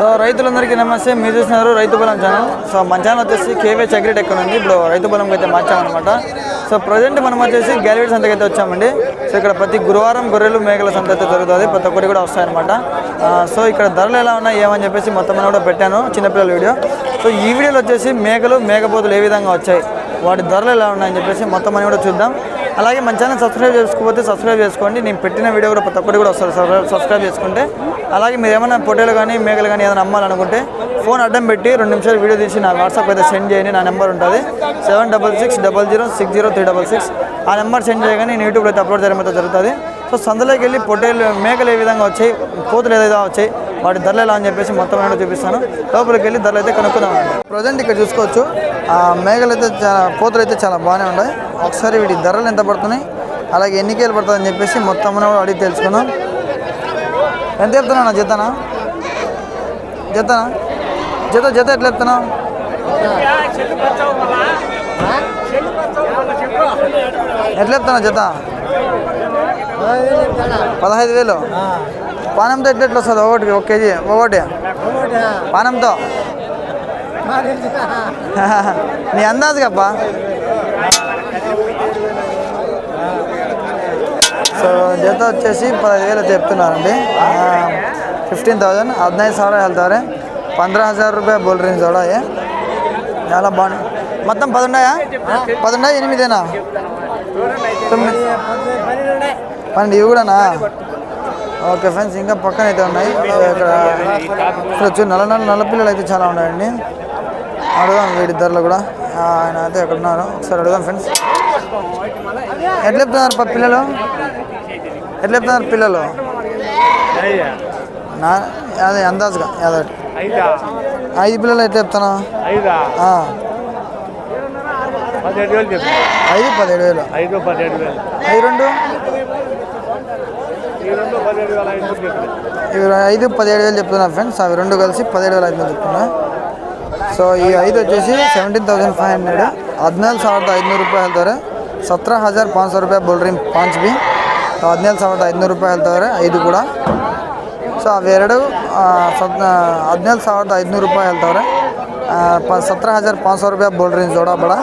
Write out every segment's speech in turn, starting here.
So రైతులందరికీ నమస్తే. మీరు చూస్తున్నారు రైతు బలం ఛానల్. సో మన ఛానల్ వచ్చేసి కేవే చక్రెట్ ఎక్కడ ఉంది ఇప్పుడు రైతు బలంకి అయితే మార్చామన్నమాట సో ప్రజెంట్ మనం వచ్చేసి గ్యాలరీ సంతకి అయితే వచ్చామండి. సో ఇక్కడ ప్రతి గురువారం గొర్రెలు మేకల సంత అయితే జరుగుతుంది. ప్రతి ఒక్కటి కూడా వస్తాయన్నమాట సో ఇక్కడ ధరలు ఎలా ఉన్నాయి ఏమని చెప్పేసి మొత్తం అని కూడా పెట్టాను చిన్నపిల్లల వీడియో. సో ఈ వీడియోలో వచ్చేసి మేకలు మేకపోతులు ఏ విధంగా వచ్చాయి వాటి ధరలు ఎలా ఉన్నాయని చెప్పేసి మొత్తం అని కూడా చూద్దాం. అలాగే మన ఛానల్ సబ్స్క్రైబ్ చేసుకోకపోతే సబ్స్క్రైబ్ చేసుకోండి. నేను పెట్టిన వీడియో కూడా ప్రతి ఒక్కటి కూడా వస్తుంది సబ్స్క్రైబ్- సబ్స్క్రైబ్ చేసుకుంటే. అలాగే మీరు ఏమైనా పొట్టేలు కానీ మేకలు కానీ ఏదైనా అమ్మాలనుకుంటే ఫోన్ అడ్డం పెట్టి రెండు నిమిషాలు వీడియో తీసి నా వాట్సాప్ అయితే సెండ్ చేయండి. నా నెంబర్ ఉంటుంది. Seven double six double zero six zero three double six. ఆ నెంబర్ సెండ్ చేయగానే నేను యూట్యూబ్లో అయితే అప్లోడ్ చేయడం అయితే జరుగుతుంది. సో సందులోకి వెళ్ళి పొట్టేలు మేకలు ఏ విధంగా వచ్చాయి కోతులు ఏదైతే వచ్చాయి వాటి ధరలు ఎలా అని చెప్పేసి మొత్తం నేను చూపిస్తాను. లోపలికి వెళ్ళి ధరలు అయితే కనుక్కుందాం. ప్రజెంట్ ఇక్కడ చూసుకోవచ్చు. ఆ మేకలు అయితే చాలా కోతులు అయితే చాలా బాగానే ఉన్నాయి. ఒకసారి వీటి ధరలు ఎంత పడుతున్నాయి? అలాగే ఎన్ని కేలు పడుతుందని చెప్పేసి మొత్తం కూడా అడిగి తెలుసుకుందాం. ఎంత చెప్తున్నా జతనా? జతనా? జత జత ఎట్లా చెప్తున్నావు? ఎట్లా చెప్తున్నా జత? పదహైదు వేలు. పానంతో ఎట్లా ఎట్లా వస్తుంది? ఒకటి ఒక కేజీ ఒకటి. పానంతో? నీ అందాజు కప్ప సో జత వచ్చేసి పదహైదు వేలు అయితే చెప్తున్నారండి ఫిఫ్టీన్ థౌజండ్ ಹದಿನೈದು ಸಾವಿರ ಹೇಳ್ತಾರೆ పంద్రహ హజార్ రూపాయలు బోల్ రేంజ్ కూడా ఏ చాలా బాగున్నాయి మొత్తం పది ఉన్నాయా పది ఉన్నాయా ఎనిమిదేనా తొమ్మిది పన్నెండు ఇవి కూడానా ఓకే ఫ్రెండ్స్ ఇంకా పక్కన అయితే ఉన్నాయి ఇక్కడ ఇక్కడ వచ్చి నల్ల నల్ల నల్ల పిల్లలు అయితే చాలా ఉన్నాయండి అడుగుదాం వీడి ధరలు కూడా ఆ, ఆయన అయితే ఎక్కడ ఉన్నారు ఒకసారి అడుగుదాం ఫ్రెండ్స్ ఎట్లా చెప్తున్నారు పా పిల్లలు ఎట్లా చెప్తున్నారు పిల్లలు? అదే అందాజుగా అదే ఐదు? పిల్లలు ఎట్లా చెప్తాను పదిహేడు వేలు ఐదు పదిహేడు వేలు. ఐదు పదిహేడు వేలు. ఐదు రెండు. ఇవి ఐదు పదిహేడు వేలు చెప్తున్నా ఫ్రెండ్స్. అవి రెండు కలిసి పదిహేడు వేల ఐదు చెప్తున్నా. సో ఈ ఐదు వచ్చేసి సెవెంటీన్ థౌసండ్ ఫైవ్ హండ్రెడ్ हदनाल सविद ఐదు रूपये हेल्तर सत्रह हज़ार హజార్ सौ रुपये बोल పాంచ్ బి. ಹದಿನೇಳು ಸಾವಿರದ ಐದುನೂರು ರೂಪಾಯಿ ಹೇಳ್ತಾರೆ ಐದು ಕೂಡ ಸೊ ಅವೆರಡು ಆ, ಸದ್ ಹದಿನೇಳು ಸಾವಿರದ ಐದುನೂರು ರೂಪಾಯಿ ಹೇಳ್ತವ್ರೆ ఆ, ప సత్ర హజార్ పాంచ్ సौ రూపాయ బోల్ రేంజ్ జోడా బడా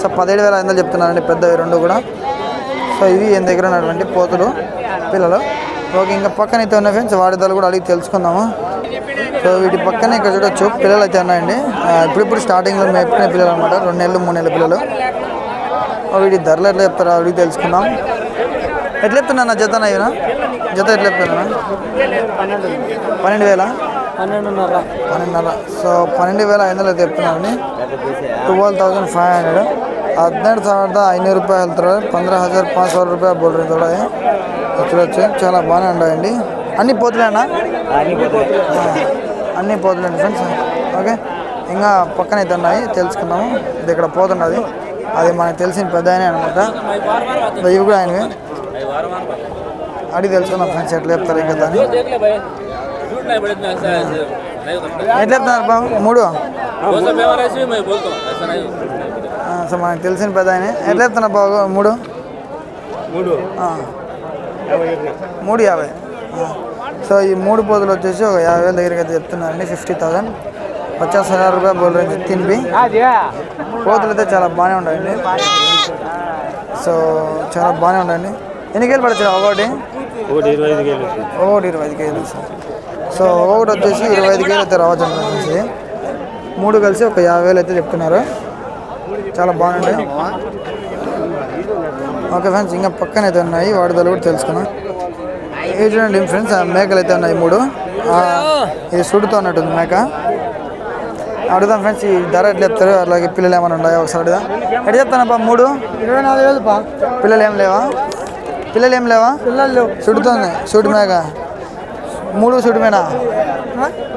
సో పదిహేడు వేల ఐదు వందలు చెప్తున్నానండి పెద్దవి రెండు కూడా సో ఇవి ఈయన దగ్గర ఉన్నటువంటి పోతులు పిల్లలు ఓకే ఇంకా పక్కన అయితే ఉన్న ఫ్రెండ్స్ వాడి ధరలు కూడా అడిగి తెలుసుకుందాము సో వీటి పక్కన ఇక్కడ చూడొచ్చు పిల్లలు అయితే ఉన్నాయండి ఆ, ఇప్పుడిప్పుడు స్టార్టింగ్లో మేపుకునే పిల్లలు అనమాట రెండు నెలలు మూడు నెలల పిల్లలు ఓ, వీటి ధరలు ఎట్లా చెప్తారో అడిగి తెలుసుకుందాం ఎట్లా చెప్తున్నా జత ఇవనా జత ఎట్లా చెప్తున్నా పన్నెండు వేల పన్నెండున్నర పన్నెండున్నర సో పన్నెండు వేల ఐదు వందలు అయితే చెప్తున్నానండి ట్వెల్వ్ థౌసండ్ ఫైవ్ హండ్రెడ్ ಹದಿನೆಂಟು ಸಾವಿರದ ಐನೂರು ರೂಪಾಯಿ ಹೇಳ್ತಾರೆ పంద్ర హజార్ పాంచ్ ಸಾವಿರ రూపాయ బోల్ రేంజ్ కూడా చూడొచ్చు చాలా బాగానే ఉన్నాయండి అన్ని పోతులేనా అన్ని పోతులేండి ఫ్రెండ్స్ ఓకే ఇంకా పక్కన అయితే ఉన్నాయి తెలుసుకుందాము ఇది ఇక్కడ పోతున్నది అది మనకు తెలిసిన పెద్ద ఆయన అనమాట ఇవి కూడా ఆయనవి అడిగి తెలుసుకుందాం ఫ్రెండ్స్ ఎట్లా చెప్తారు ఇంకా ఎట్లా చెప్తున్నారు బాబు? మూడు? సో మనకు తెలిసిన పెద్ద ఆయన. ఎట్లా చెప్తున్నారు బాబు? మూడు? మూడు యాభై. సో ఈ మూడు పోతులు వచ్చేసి ఒక యాభై వేల దగ్గరికి అయితే చెప్తున్నారండి. Fifty thousand. పచాస్ హజార్ రూపాయ బోల్ రేంజ్ తినిపి పోతులు అయితే చాలా బాగానే ఉన్నాయండి సో చాలా బాగానే ఉన్నాయండి ఎన్ని కేలు పడచ్చు ఒకటి ఒకటి ఇరవై ఐదు వేలు ఒకటి ఇరవై ఐదు కేజీలు సార్. సో ఒకటి వచ్చేసి ఇరవై ఐదు కేజీలు అయితే రావచ్చు అనుకుంటుంది మూడు కలిసి ఒక యాభై వేలు అయితే చెప్తున్నారు. చాలా బాగుంటాయి ఓకే ఫ్రెండ్స్ ఇంకా పక్కన అయితే ఉన్నాయి. వాడిదలు కూడా తెలుసుకున్నాం. ఇది చూడండి ఫ్రెండ్స్ ఆ మేకలు అయితే ఉన్నాయి మూడు. ఆ, ఇది సుడుతో ఉన్నట్టుంది మేక. అడుగుదాం ఫ్రెండ్స్ ఈ ధర ఎట్లా చెప్తారు? అలాగే పిల్లలు ఏమైనా ఉన్నాయా? ఒకసారి అడుగుదాం. ఎట్లా చెప్తానప్పా మూడు? ఇరవై నాలుగు వేలు బా పిల్లలు ఏం లేవా? పిల్లలు ఏం లేవా? పిల్లలు చుడుతుంది. చుడు మేక మూడు చుడుమేనా?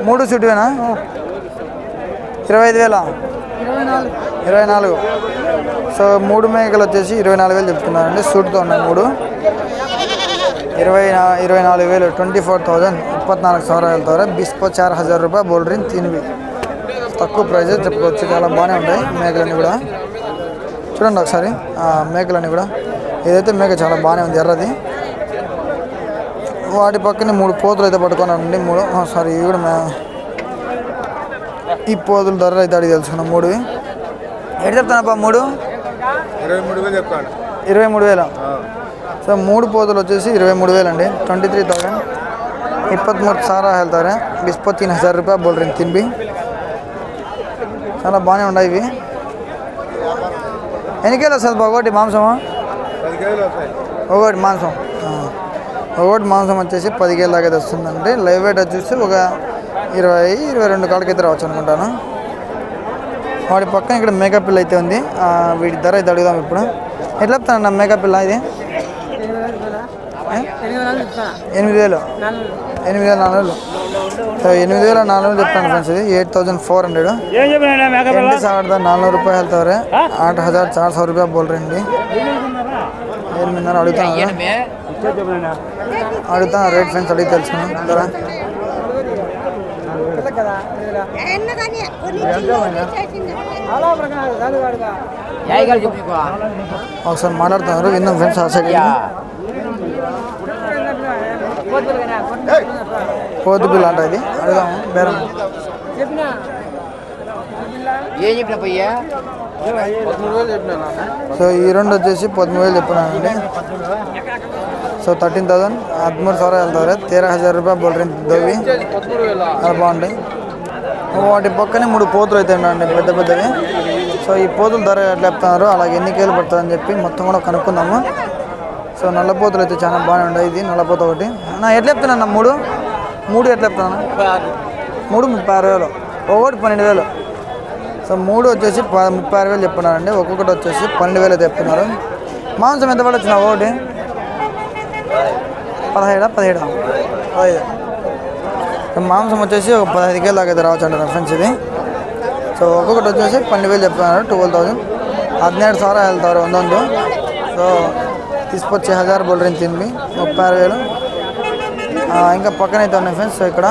మూడు చుడుమేనా ఇరవై ఐదు వేల? ఇరవై నాలుగు సో మూడు మేకలు వచ్చేసి ఇరవై నాలుగు వేలు చెప్తున్నారండి. సూట్తో ఉన్నాయి మూడు. ఇరవై నా ఇరవై నాలుగు వేలు ట్వంటీ ఫోర్ థౌజండ్ ఇప్పత్నాలుగు సవరాయల ద్వారా బిస్పో చార్ హజార్ రూపాయ బోల్డ్రింగ్ తినివి. తక్కువ ప్రైజ్ చెప్పుకోవచ్చు. చాలా బాగానే ఉంటాయి మేకలన్నీ కూడా. చూడండి ఒకసారి. మేకలన్నీ కూడా. ఇదైతే మేక చాలా బాగానే ఉంది ఎర్రది. వాటి పక్కనే మూడు పోతులు అయితే పట్టుకున్నానండి. మూడు సారీ ఇవి కూడా ఈ పోతుల ధర అయితే అడిగి తెలుసుకున్నాం. మూడు. ఎటు చెప్తానప్పా మూడు? ఇరవై మూడు వేలు చెప్పాను ఇరవై మూడు వేల? సో మూడు పోతులు వచ్చేసి ఇరవై మూడు వేలు అండి ట్వంటీ త్రీ థౌసండ్ ఇప్పత్మూడు సారా వెళ్తారా బిస్పో తీన్ హజార్ రూపాయ రెండు తిన్బి చాలా బాగానే ఉన్నాయి ఇవి. ఎన్నికేలా సార్ బాగోటి మాంసమా? ఒకటి మాంసం. ఒకటి మాంసం వచ్చేసి పదికేళ్ళ దాకా వస్తుందండి లైవ్ వెయిట్ వచ్చేసి ఒక ఇరవై ఇరవై రెండు కాళ్ళకైతే రావచ్చు అనుకుంటాను. వాడి పక్కన ఇక్కడ మేకప్ పిల్ల అయితే ఉంది. వీటి ధర అయితే అడుగుదాం ఇప్పుడు. ఎట్లా చెప్తాను నా మేకప్ పిల్ల ఇది? ఎనిమిది వేలు. ఎనిమిది వేల నాలుగు వేలు ఎనిమిది వేల నాలుగు వేలు చెప్తాను ఫ్రెండ్స్ ఇది. ఎయిట్ థౌసండ్ ఫోర్ हंड्रेड నాలుగు ಸಾವಿರದ రూపాయలు ರೂಪಾಯಿ ಹೇಳ್ತಾವ್ರೆ హజార్ ಹಜಾರ್ సౌ రూపాయలు బోల్ రండి. అండి ఎనిమిదిన్నర అడుగుతాను చెప్పినా అడుగుతాను రేట్ ఫ్రెండ్స్ అడిగి తెలుసుకున్నాను ధర ఎన్నగానే కొన్ని చేసింది ఒకసారి మాట్లాడుతున్నారు విందాం ఫ్రెండ్స్ ఆ సైడ్ పోతు బిల్ అంట ఇది అడుగుదాము బేరం ఏం చెప్పిన పోయ్యా సో ఈ రెండు వచ్చేసి పదమూడు వేలు చెప్పినానండి సో థర్టీన్ థౌసండ్ ಹದಿಮೂರು ಸಾವಿರ వెళ్తారు తేరా హజార్ రూపాయలు బోల్రీ దోవి చాలా బాగుంటాయి వాటి పక్కనే మూడు పోతులు అయితే ఉన్నాయండి పెద్ద పెద్దవి సో ఈ పోతుల ధర ఎట్లా చెప్తున్నారు అలాగే ఎన్ని కేలు పడుతుందని చెప్పి మొత్తం కూడా కనుక్కుందాము సో నల్ల పోతులు అయితే చాలా బాగానే ఉన్నాయి ఇది నల్లపోత ఒకటి నా ఎట్లా చెప్తున్నా మూడు మూడు ఎట్లా చెప్తాను మూడు ముప్పై ఆరు వేలు ఒకటి పన్నెండు వేలు సో మూడు వచ్చేసి ప- ముప్పై ఆరు వేలు చెప్తున్నారండి ఒక్కొక్కటి వచ్చేసి పన్నెండు వేలు అయితే చెప్తున్నారు మాంసం ఎంత పడి వచ్చిన ఒకటి పదహైడా పదిహేడా పదహైదు సో మాంసం వచ్చేసి ఒక పదహైదు కేలు దాకా అయితే రావచ్చు అంటారు ఫ్రెండ్స్ ఇది సో ఒక్కొక్కటి వచ్చేసి పన్నెండు వేలు చెప్తున్నారు ట్వెల్వ్ థౌసండ్ ಹದಿನೆರಡು ಸಾವಿರ ಹೇಳ್ತಾರೆ ಒಂದೊಂದು సో తీసుకొచ్చి హజార్ బోల్డ్రింగ్ తింది ముప్పై ఆరు వేలు ఆ, ఇంకా పక్కన అయితే ఉన్నాయి ఫ్రెండ్స్ సో ఇక్కడ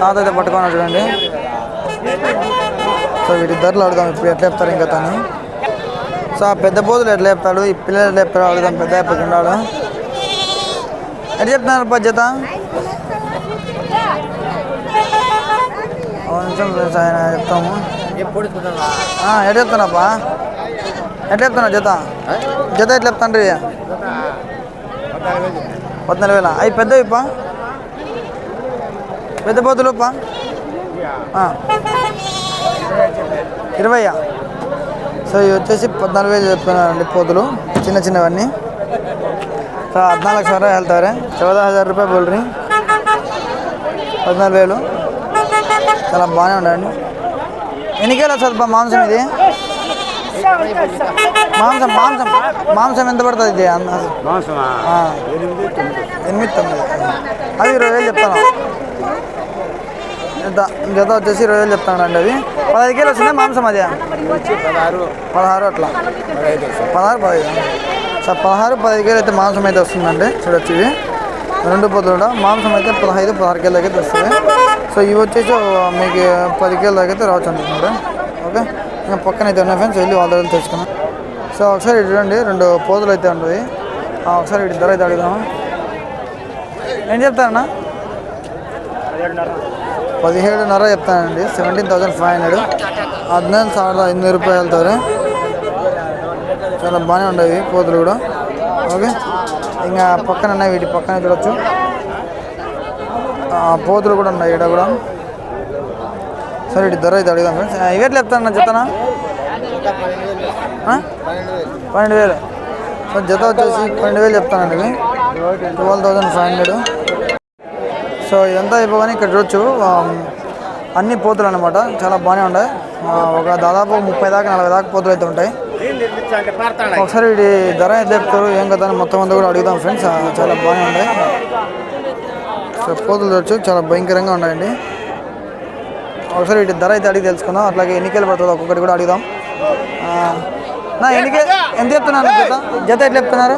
తాత అయితే పట్టుకున్నాడు చూడండి సో వీటి అడుగుదాం ఇప్పుడు ఎట్లా చెప్తారు ఇంకా తను? సో ఆ పెద్ద బోధులు ఎట్లా చెప్తాడు ఈ పిల్లలు ఎట్లా చెప్తాడు అడుగుదాం పెద్ద చెప్పకుండా ఎట్లా చెప్తున్నారు బాధ్యత? నిమిషం ఆయన చెప్తాము. ఎప్పుడు ఆ, ఎట్లా చెప్తున్నాపా ఎట్లా చెప్తున్నా జత? జత ఎట్లా చెప్తాండ్రి? పద్నాలుగు వేల. అవి పెద్దవి పెద్ద పోతులు ఇరవయా? సో ఇవి వచ్చేసి పద్నాలుగు వేలు చెప్తున్నారండి పోతులు చిన్న చిన్నవన్నీ. So హద్నాలుగు sir వెళ్తారే. చౌదా హజార్ రూపాయ బోల్డ్రీ. పద్నాలుగు వేలు. చాలా బాగానే ఉండండి ఎన్నికేలు వస్తుంది మాంసం ఇది? మాంసం మాంసం. మాంసం ఎంత పడుతుంది ఇది? ఎనిమిది తొమ్మిది. అది ఇరవై వేలు చెప్తాను. జత వచ్చేసి ఇరవై వేలు చెప్తానండి అది పదహైదు కేలు వచ్చిందా మాంసం అది? పదహారు. పదహారు అట్లా? పదహారు పదహైదు. సార్ పదహారు పదహైదు కేలు అయితే మాంసం అయితే వస్తుందండి. చూడొచ్చు ఇవి. రెండు పొద్దులు కూడా మాంసం అయితే పదహైదు పదహారు కేల అయితే వస్తుంది. సో ఇవి వచ్చేసి మీకు పది కేల దాకా అయితే రావచ్చు అనుకుంటున్నారు? ఓకే? ఇంకా పక్కన అయితే ఉన్నాయి ఫ్రెండ్స్. వెళ్ళి వాళ్ళ దగ్గర తెచ్చుకున్నాం సో ఒకసారి ఇటు చూడండి. రెండు పోతులు అయితే ఆ, ఒకసారి ఇటు ధర అయితే అడుగుదాం. ఏం చెప్తారన్నా? పదిహేడున్నర చెప్తానండి. సెవెంటీన్ థౌసండ్ ఫైవ్ హండ్రెడ్ హద్నాలుగు సార్ ఎనిమిది రూపాయలతో చాలా బాగానే ఉండేవి కోతులు కూడా. ఓకే. ఇంకా పక్కన ఉన్నాయి వీటి పక్కన చూడొచ్చు. పోతులు కూడా ఉన్నాయి ఇక్కడ కూడా. సరే ఇటు ధర అయితే అడుగుదాం ఫ్రెండ్స్. ఇవెట్లు అన్న చెప్తానా పన్నెండు వేలు. సో జత వచ్చేసి పన్నెండు వేలు చెప్తానండి. Twelve thousand five hundred so ఇదంతా అయిపోగానే ఇక్కడ చూడొచ్చు అన్ని పోతులు అనమాట చాలా బాగానే ఉన్నాయి. ఒక దాదాపు ముప్పై దాకా నలభై దాకా పోతులు అయితే ఉంటాయి. ఒకసారి వీటి ధర ఎంత చెప్తారు ఏం కదా మొత్తం అంతా కూడా అడుగుదాం ఫ్రెండ్స్. చాలా బాగానే ఉన్నాయి. సో పోతులు చూడొచ్చు చాలా భయంకరంగా ఉన్నాయండి. ఒకసారి వీటి ధర అయితే అడిగి తెలుసుకుందాం. అట్లాగే ఎన్నికలు పడుతుందో ఒక్కొక్కటి కూడా అడుగుదాం. నా ఎన్నికే ఎంత చెప్తున్నారు? జత జత ఎట్లా చెప్తున్నారు?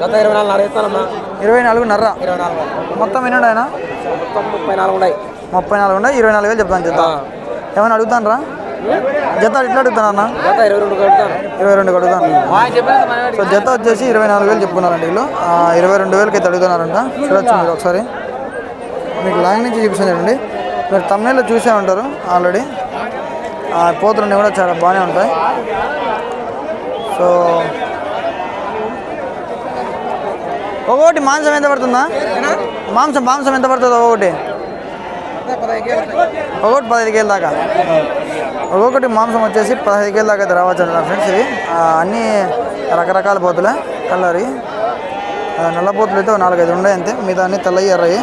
జత ఇరవై నాలుగు నర ఇస్తానమ్మా ఇరవై నాలుగున్నర ఇరవై నాలుగు. మొత్తం ఎన్ని ఉన్నాయన్నా? మొత్తం ముప్పై నాలుగు ఉన్నాయి. ముప్పై నాలుగు ఉన్నాయి ఇరవై నాలుగు వేలు చెప్తాను జత. ఏమైనా అడుగుతాను రా జత ఇట్లా అడుగుతాను అన్న జత ఇరవై రెండు కడతాను ఇరవై రెండు అడుగుతాను. చెప్పిన సో జత వచ్చేసి ఇరవై నాలుగు వేలు చెప్పుకున్నారండి వీళ్ళు. ఇరవై రెండు వేలకి అయితే అడుగుతున్నారంట. చూడొచ్చు మీరు ఒకసారి. మీకు లాంగ్ నుంచి చూపిస్తాను చూడండి మీరు తమిళలో చూసే ఉంటారు ఆల్రెడీ పోతులన్నీ కూడా చాలా బాగానే ఉంటాయి. సో ఒక్కొక్కటి మాంసం ఎంత పడుతుందా? మాంసం మాంసం ఎంత పడుతుంది ఒక్కొక్కటి. ఒక్కొక్కటి పదహైదు కేజీల దాకా. ఒక్కొక్కటి మాంసం వచ్చేసి పదహైదు కేజీల దాకా అయితే రావచ్చు నా ఫ్రెండ్స్ ఇవి. అన్నీ రకరకాల పోతులే కలరి. నల్ల పోతులు అయితే నాలుగైదు ఉన్నాయి అంతే. మిగతా అన్ని తెల్లయ్యి ఎర్రయి.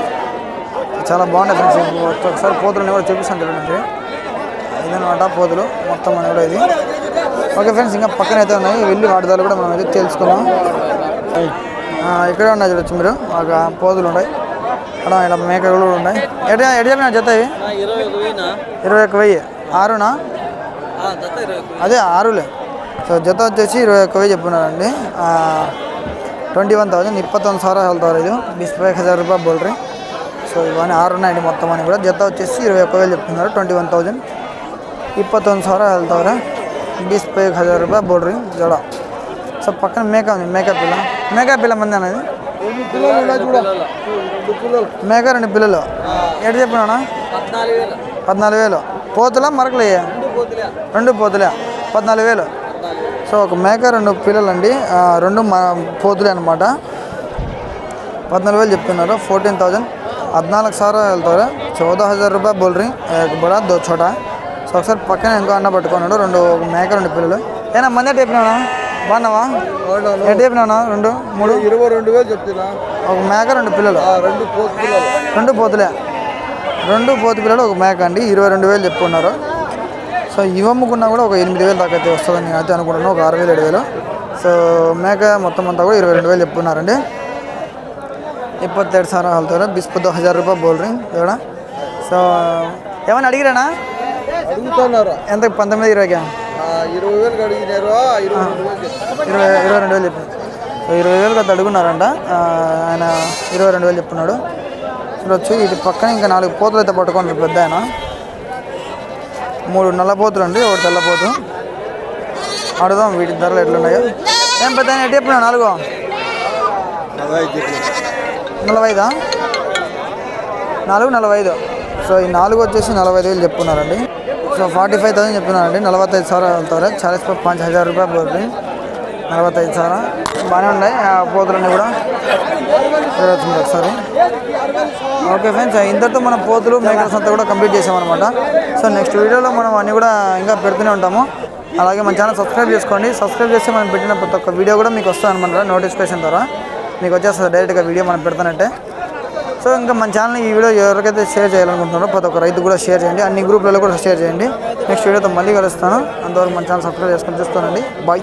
చాలా బాగున్నాయి ఫ్రెండ్స్. ఒకసారి పోతులని కూడా చూపిస్తాను చూడండి. ఇదన్నమాట పోతులు. మొత్తం అని కూడా ఇది. ఓకే ఫ్రెండ్స్ ఇంకా పక్కన అయితే ఉన్నాయి. వెళ్ళి వాటి ద్వారా కూడా మనం అయితే తెలుసుకున్నాం ఇక్కడే ఉన్నాయి చూడొచ్చు మీరు. ఒక పోతులు ఉన్నాయి. అక్కడ ఇలా మేకలు కూడా ఉన్నాయి. ఎడియా ఎటు చెప్పిన జత ఇవి? ఇరవై ఒక వెయ్యి. ఆరునా? అదే ఆరులే. సో జత వచ్చేసి ఇరవై ఒక వెయ్యి చెప్పున్నారండి ట్వంటీ వన్ ತೌಸಂಡ್ ಇಪ್ಪತ್ತೊಂದು ಸಾವಿರ వెళ్తారు ఇది. ಬಿಸ್ಪೈ హజార్ రూపాయ ಬೋಲ್ರಿ సో ఇవన్నీ ఆరు ఉన్నాయండి మొత్తం అని కూడా. జత వచ్చేసి ఇరవై ఒక వేలు చెప్తున్నారు ట్వంటీ వన్ థౌజండ్ ఇప్పత్తొందు ಸಾವಿರ వెళ్తారు ಬೀಸ್ ఒక హజార్ ರೂಪಾಯಿ ಬೋಲ್ರಿ ಜಡ సో పక్కన మేకప్ ಮೇಕಪ್ ಇಲ್ಲ మేఘా పిల్ల మంది అన్నది? మేఘా రెండు పిల్లలు. ఎటు చెప్పినా పద్నాలుగు వేలు. పోతులా మరకలే రెండు పోతులే. పద్నాలుగు వేలు. సో ఒక మేక రెండు పిల్లలండి. రెండు పోతులే అనమాట పద్నాలుగు వేలు చెప్తున్నారు. Fourteen thousand. పద్నాలుగు సార్ వెళ్తారు చౌద హజార్ రూపాయ బోల్ కూడా దో చోట. సో ఒకసారి పక్కన ఇంకో అన్న పట్టుకున్నాడు రెండు మేక రెండు పిల్లలు. ఏమన్నా మంది చెప్పినా బాగున్నావా? చెప్పినా రెండు మూడు? ఇరవై రెండు వేలు చెప్తున్నా ఒక మేక రెండు పిల్లలు. రెండు రెండు పోతులే. రెండు పోతు పిల్లలు ఒక మేక అండి. ఇరవై రెండు వేలు చెప్పుకున్నారు. సో ఇవ్వమ్ముకున్నా కూడా ఒక ఎనిమిది వేలు దాకా అయితే వస్తుందని అయితే అనుకుంటున్నాను ఒక ఆరు వేలు ఏడు వేలు. సో మేక మొత్తం అంతా కూడా ఇరవై రెండు వేలు చెప్పుకున్నారండి. ఇప్పత్తేడు సార్ వాళ్ళతో బిస్పుతో హజార్ రూపాయ బోల్ రింగ్ సో ఏమైనా అడిగిరానా? ఎంత? పంతొమ్మిది ఇరవైకి? ఇరవై అడిగినారు ఇరవై రెండు వేలు చెప్తున్నారు. ఇరవై ఇరవై రెండు వేలు చెప్పారు సో ఇరవై వేలు కదా అడుగున్నారంట. ఆయన ఇరవై రెండు వేలు చెప్తున్నాడు. చూడొచ్చు ఇటు పక్కన ఇంకా నాలుగు పోతులు అయితే పట్టుకుంటారు పెద్ద ఆయన. మూడు నల్ల పోతులు అండి ఒకటి తెల్ల పోతు. అడుగుదాం వీటి ధరలు ఎట్లున్నాయో. ఏం పెద్ద ఆయన ఎటు చెప్పినా నాలుగో? నలభై ఐదా నాలుగు నలభై ఐదు. సో ఈ నాలుగు వచ్చేసి నలభై ఐదు వేలు చెప్పుకున్నారండి సో ఫార్టీ ఫైవ్ థౌసండ్ చెప్తానండి నలభై ఐదు సార్ వెళ్తారు చాలీస్ పర్ పాంచ్ హజార్ రూపాయలు పోతుంది ఐదు సార్. బాగానే ఉన్నాయి. ఆ పోతులన్నీ కూడా. చూడొచ్చింది ఒకసారి. ఓకే ఫ్రెండ్స్ ఇంతటితో మన పోతులు మేకర్స్ అంతా కూడా కంప్లీట్ చేసామన్నమాట. సో నెక్స్ట్ వీడియోలో మనం అన్నీ కూడా ఇంకా పెడుతూనే ఉంటాము. అలాగే మన ఛానల్ సబ్స్క్రైబ్ చేసుకోండి. సబ్స్క్రైబ్ చేస్తే మనం పెట్టిన ప్రతి ఒక్క వీడియో కూడా మీకు వస్తుంది అనమాట నోటిఫికేషన్ ద్వారా. మీకు వచ్చేస్తుంది. డైరెక్ట్గా వీడియో మనం పెడతానంటే. సో ఇంకా మన ఛానల్ ఈ వీడియో ఎవరికైతే షేర్ చేయాలనుకుంటున్నారో ప్రతి ఒక్క రైతు కూడా షేర్ చేయండి. అన్ని గ్రూప్లలో కూడా షేర్ చేయండి. నెక్స్ట్ వీడియోతో మళ్ళీ కలుస్తాను. అంతవరకు మన ఛానల్ సబ్స్క్రైబ్ చేసుకొని చూస్తానండి. బాయ్